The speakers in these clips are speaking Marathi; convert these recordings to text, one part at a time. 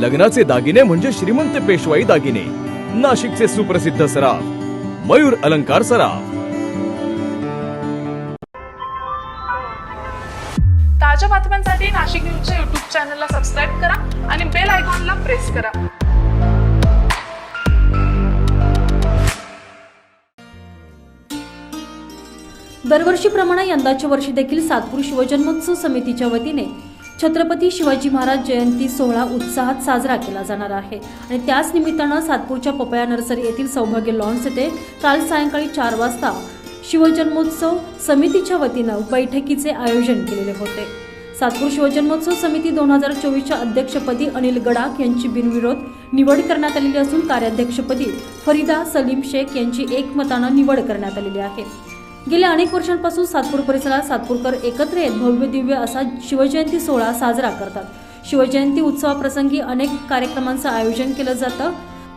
लग्नाचे दागिने म्हणजे श्रीमंत पेशवाई दागिने. नाशिकचे सुप्रसिद्ध सराफ. मयूर अलंकार सराफ. ताज्या बातम्यांसाठी नाशिक न्यूजच्या युट्यूब चॅनलला सबस्क्राईब करा आणि बेल आयकॉनला प्रेस करा. दरवर्षीप्रमाणे यंदाच्या वर्षी देखील सातपूर शिवजन्मोत्सव समितीच्या वतीने छत्रपती शिवाजी महाराज जयंती सोहळा उत्साहात साजरा केला जाणार आहे. आणि त्याच निमित्तानं सातपूरच्या पपया नर्सरी येथील सौभाग्य लॉन्स येथे काल सायंकाळी चार वाजता शिवजन्मोत्सव समितीच्या वतीनं बैठकीचे आयोजन केलेले होते. सातपूर शिवजन्मोत्सव समिती दोन हजार चोवीसच्या अध्यक्षपदी अनिल गडाख यांची बिनविरोध निवड करण्यात आलेली असून कार्याध्यक्षपदी फरीदा सलीम शेख यांची एकमतानं निवड करण्यात आलेली आहे. गेल्या अनेक वर्षांपासून सातपूर परिसरात सातपूरकर एकत्र येत भव्य दिव्य असा शिवजयंती सोहळा साजरा करतात. शिवजयंती उत्सवाप्रसंगी अनेक कार्यक्रमांचं आयोजन केलं जातं.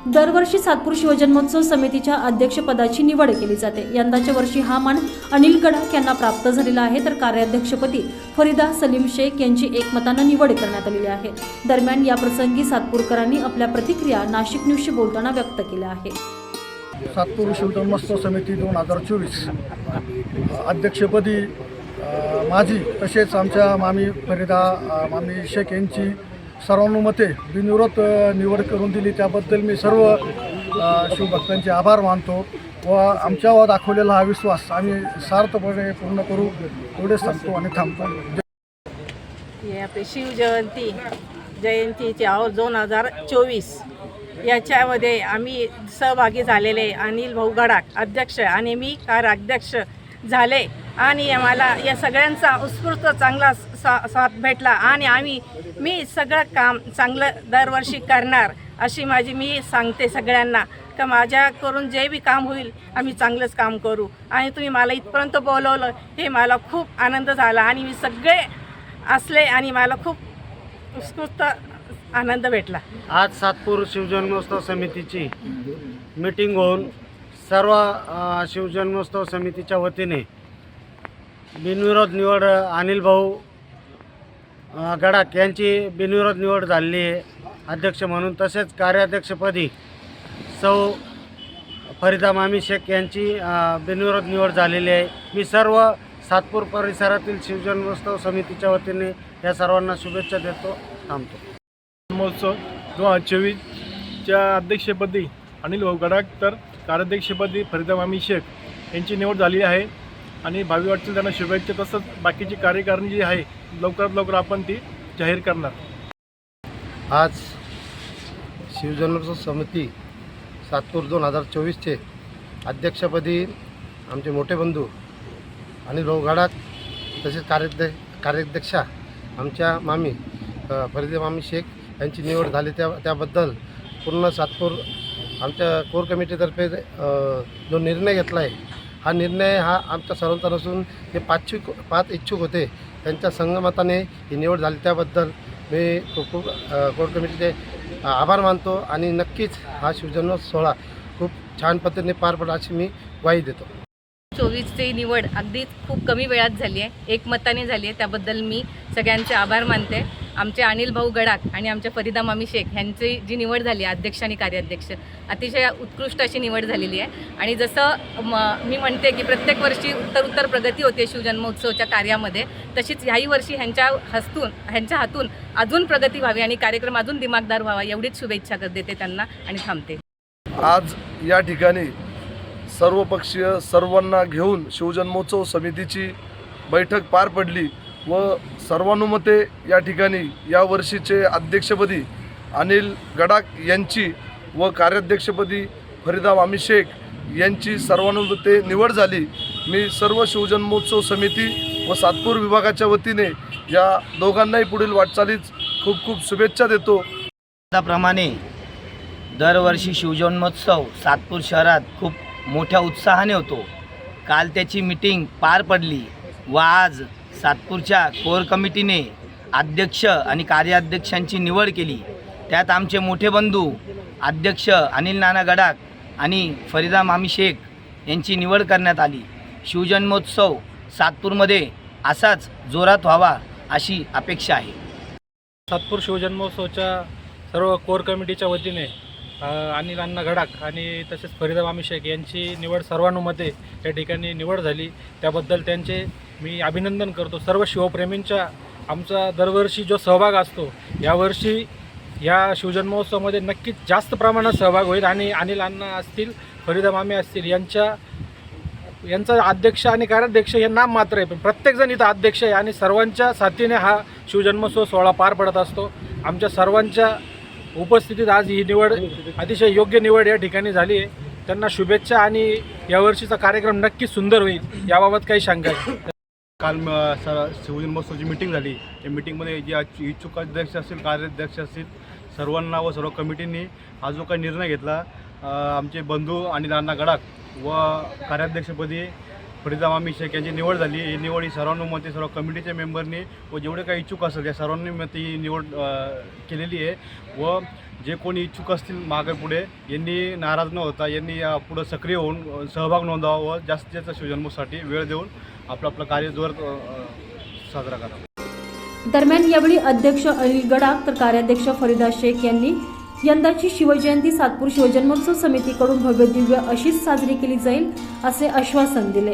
दरवर्षी सातपूर शिवजन्मोत्सव समितीच्या अध्यक्षपदाची निवड केली जाते. यंदाच्या वर्षी हा मान अनिल गडाख यांना प्राप्त झालेला आहे तर कार्याध्यक्षपदी फरीदा सलीम शेख यांची एकमतानं निवड करण्यात आलेली आहे. दरम्यान या प्रसंगी सातपूरकरांनी आपल्या प्रतिक्रिया नाशिक न्यूजशी बोलताना व्यक्त केल्या आहेत. सातपूर शिवजन्मोत्सव समिती दोन हजार चोवीस. अध्यक्षपदी माझी तसेच आमच्या मामी फरीदा मामी शेख यांची सर्वानुमते बिनविरोध निवड करून दिली. त्याबद्दल मी सर्व शिवभक्तांचे आभार मानतो व आमच्यावर दाखवलेला हा विश्वास आम्ही सार्थपणे पूर्ण करू एवढेच सांगतो आणि थांबतो. आपली शिवजयंती जयंतीचे आहो दोन हजार चोवीस. याच्यामध्ये आम्ही सहभागी झालेले अनिल भाऊ गडाख अध्यक्ष आणि मी कार्याध्यक्ष झाले. आणि आम्हाला या सगळ्यांचा उत्स्फूर्त चांगला सा साथ भेटला. आणि आम्ही मी सगळं काम चांगलं दरवर्षी करणार अशी माझी मी सांगते सगळ्यांना. का माझ्याकडून जे बी काम होईल आम्ही चांगलंच काम करू. आणि तुम्ही मला इथपर्यंत बोलवलं हे मला खूप आनंद झाला. आणि मी सगळे असले आणि मला खूप उत्स्फूर्त आनंद भेटला. आज सातपूर शिवजन्मोत्सव समितीची मीटिंग होऊन सर्व अ, शिवजन्मोत्सव समितीच्या वतीने बिनविरोध निवड अनिल भाऊ अ, गडाख यांची बिनविरोध निवड झालेली आहे. अध्यक्ष म्हणून तसेच कार्याध्यक्षपदी सौ फरीदा मामी शेख यांची अ, बिनविरोध निवड झालेली आहे. मी सर्व सातपूर परिसरातील शिवजन्मोत्सव समितीच्या वतीने या सर्वांना शुभेच्छा देतो थांबतो. महोत्सव दोन हजार चोवीसच्या अध्यक्षपदी अनिल भाऊ गडाख तर कार्याध्यक्षपदी फरीदा मामी शेख यांची निवड झाली आहे. आणि भावी वाटतील त्यांना शुभेच्छा तसंच बाकीची कार्यकारिणी जी आहे लवकरात लवकर आपण ती जाहीर करणार. आज शिवजन्मोत्सव समिती सातपूर दोन हजार चोवीसचे अध्यक्षपदी आमचे मोठे बंधू आणि रोगाडात तसेच कार्याध्य कार्याध्यक्षा आमच्या मामी अ, फरीदे मामी शेख यांची निवड झाली. त्या त्याबद्दल पूर्ण सातपूर आमच्या कोर कमिटीतर्फे जो निर्णय घेतला आहे हा निर्णय हा आमच्या सर्वांचा नसून हे पाच पाच इच्छुक होते. त्यांच्या संगमताने ही निवड झाली. त्याबद्दल मी खूप कोर कमिटीचे आभार मानतो. आणि नक्कीच हा शिवजन्म सोहळा खूप छान पद्धतीने पार पडला अशी मी ग्वाही देतो. चोवीसची निवड अगदी खूप कमी वेळात झाली आहे. एकमताने झाली आहे. त्याबद्दल मी सगळ्यांचे आभार मानते. आमचे अनिल भाऊ गडाख आणि आमच्या फरीदा मामी शेख यांची जी निवड झाली आहे अध्यक्ष आणि कार्याध्यक्ष अतिशय उत्कृष्ट अशी निवड झालेली आहे. आणि जसं म मी म्हणते की प्रत्येक वर्षी उत्तर उत्तर प्रगती होते शिवजन्मोत्सवच्या कार्यामध्ये तशीच ह्याही वर्षी ह्यांच्या हस्तून ह्यांच्या हातून अजून प्रगती व्हावी आणि कार्यक्रम अजून दिमागदार व्हावा एवढीच शुभेच्छा कर- देते त्यांना आणि थांबते. आज या ठिकाणी सर्वपक्षीय सर्वांना घेऊन शिवजन्मोत्सव समितीची बैठक पार पडली व सर्वानुमते या ठिकाणी या वर्षीचे अध्यक्षपदी अनिल गडाख यांची व कार्याध्यक्षपदी फरीदा वामी शेख यांची सर्वानुमते निवड झाली. मी सर्व शिवजन्मोत्सव समिती व सातपूर विभागाच्या वतीने या दोघांनाही पुढील वाटचालीच खूप खूप शुभेच्छा देतो. त्याप्रमाणे दरवर्षी शिवजन्मोत्सव सातपूर शहरात खूप मोठ्या उत्साहाने होतो. काल त्याची मीटिंग पार पडली व आज सातपूरच्या कोर कमिटीने अध्यक्ष आणि कार्याध्यक्षांची निवड केली. त्यात आमचे मोठे बंधू अध्यक्ष अनिल नाना गडाख आणि फरीदा मामी शेख यांची निवड करण्यात आली. शिवजन्मोत्सव सातपूरमध्ये असाच जोरात व्हावा अशी अपेक्षा आहे. सातपूर शिवजन्मोत्सवच्या सर्व कोर कमिटीच्या वतीने अनिल अण्णा घडाक आणि तसेच फरीदामामी शेख यांची निवड सर्वानुमते या ठिकाणी निवड झाली. त्याबद्दल त्यांचे मी अभिनंदन करतो. सर्व शिवप्रेमींच्या आमचा दरवर्षी जो सहभाग असतो यावर्षी या शिवजन्मोत्सवामध्ये नक्कीच जास्त प्रमाणात सहभाग होईल आणि अनिल अण्णा असतील फरीदा मामे असतील यांच्या यांचा अध्यक्ष आणि कार्याध्यक्ष हे नाम मात्र आहे. पण प्रत्येकजण इथं अध्यक्ष आहे आणि सर्वांच्या साथीने हा शिवजन्मोत्सव सोहळा पार पडत असतो. आमच्या सर्वांच्या उपस्थितीत आज ही निवड अतिशय योग्य निवड या ठिकाणी झाली आहे. त्यांना शुभेच्छा आणि यावर्षीचा कार्यक्रम नक्की सुंदर होईल याबाबत काही शंका काल शिवजन स- शिवजन्मोत्सवाची मिटिंग झाली. या मिटिंगमध्ये जे इच्छुक अध्यक्ष असतील कार्याध्यक्ष असतील सर्वांना व सर्व कमिटींनी हा जो काही निर्णय घेतला आमचे बंधू आणि नाना गडाख व कार्याध्यक्षपदी फरीदा मामी शेख यांची निवड झाली. ही निवड ही सर्वानुमते सर्व कमिटीच्या मेंबरनी व जेवढे काही इच्छुक असेल त्या सर्वांनी ही निवड केलेली आहे. व जे कोणी इच्छुक असतील मागे पुढे यांनी नाराज न होता यांनी पुढं सक्रिय होऊन सहभाग नोंदवा व जास्तीत जास्त शिवजन्मसाठी वेळ देऊन आपलं आपलं कार्य जोर साजरा करावा. दरम्यान यावेळी अध्यक्ष अनिल गडाख तर कार्याध्यक्ष फरीदा शेख यांनी यंदाची शिवजयंती सातपूर शिवजन्मोत्सव समितीकडून भव्य दिव्य अशीच साजरी केली जाईल असे आश्वासन दिले.